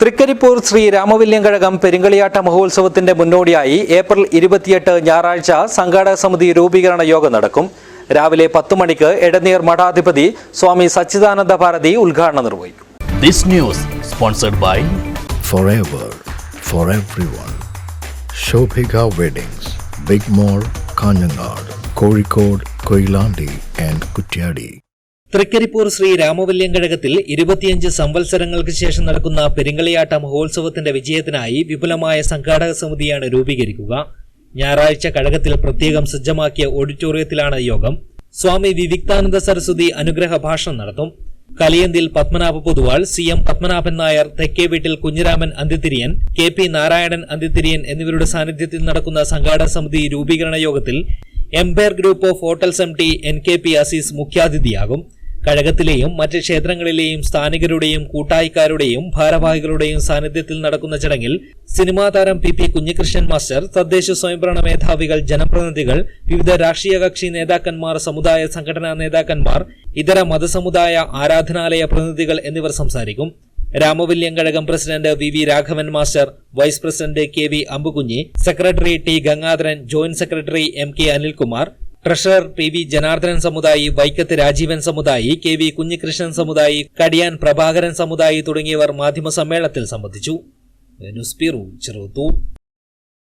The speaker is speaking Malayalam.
തൃക്കരിപ്പൂർ ശ്രീ രാമവല്യങ്കഴകം പെരിങ്കളിയാട്ട മഹോത്സവത്തിന്റെ മുന്നോടിയായി ഏപ്രിൽ ഇരുപത്തിയെട്ട് ഞായറാഴ്ച സംഘാടക സമിതി രൂപീകരണ യോഗം നടക്കും രാവിലെ പത്ത് മണിക്ക് എടനീർ മഠാധിപതി സ്വാമി സച്ചിദാനന്ദ ഭാരതി ഉദ്ഘാടനം നിർവഹിക്കും This news sponsored by forever for everyone. Shobhika Weddings, Big Mall, Kanyanad, Kozhikode, Koilandi and Kutyadi. Trikaripur Shri രാമവല്യങ്കഴകത്തിൽ ഇരുപത്തിയഞ്ച് സംവത്സരങ്ങൾക്ക് ശേഷം നടക്കുന്ന പെരിങ്കളിയാട്ട മഹോത്സവത്തിന്റെ വിജയത്തിനായി വിപുലമായ സംഘാടക സമിതിയാണ് രൂപീകരിക്കുക. ഞായറാഴ്ച കഴകത്തിൽ പ്രത്യേകം സജ്ജമാക്കിയ ഓഡിറ്റോറിയത്തിലാണ് യോഗം. സ്വാമി വിവിക്താനന്ദ സരസ്വതി അനുഗ്രഹ ഭാഷണം നടത്തും. കലിയന്തിൽ പത്മനാഭ പൊതുവാൾ സി എം പത്മനാഭൻ നായർ തെക്കേ വീട്ടിൽ കുഞ്ഞിരാമൻ അന്തിത്തിരിയൻ കെ പി നാരായണൻ അന്തിത്തിരിയൻ എന്നിവരുടെ സാന്നിധ്യത്തിൽ നടക്കുന്ന സംഘാടക സമിതി രൂപീകരണ യോഗത്തിൽ empire group of hotels M T N K P Azeez മുഖ്യാതിഥിയാകും. കഴകത്തിലെയും മറ്റ് ക്ഷേത്രങ്ങളിലെയും സ്ഥാനികരുടെയും കൂട്ടായിക്കാരുടെയും ഭാരവാഹികളുടെയും സാന്നിധ്യത്തിൽ നടക്കുന്ന ചടങ്ങിൽ സിനിമാ താരം പി പി കുഞ്ഞികൃഷ്ണൻ മാസ്റ്റർ തദ്ദേശ സ്വയംഭരണ മേധാവികൾ ജനപ്രതിനിധികൾ വിവിധ രാഷ്ട്രീയ കക്ഷി നേതാക്കന്മാർ സമുദായ സംഘടനാ നേതാക്കന്മാർ ഇതര മതസമുദായ ആരാധനാലയ പ്രതിനിധികൾ എന്നിവർ സംസാരിക്കും. രാമവല്യം ഘടകം president V V Raghavan master vice president K V Ambukunhi secretary T Gangadharan joint secretary M K Anilkumar treasurer P V Janardhanan സമുദായി വൈക്കത്ത് രാജീവൻ സമുദായി കെ വി കുഞ്ഞികൃഷ്ണൻ സമുദായി കടിയാൻ പ്രഭാകരൻ സമുദായി തുടങ്ങിയവർ മാധ്യമ സമ്മേളനത്തിൽ സംബന്ധിച്ചു. News bureau Cheruthur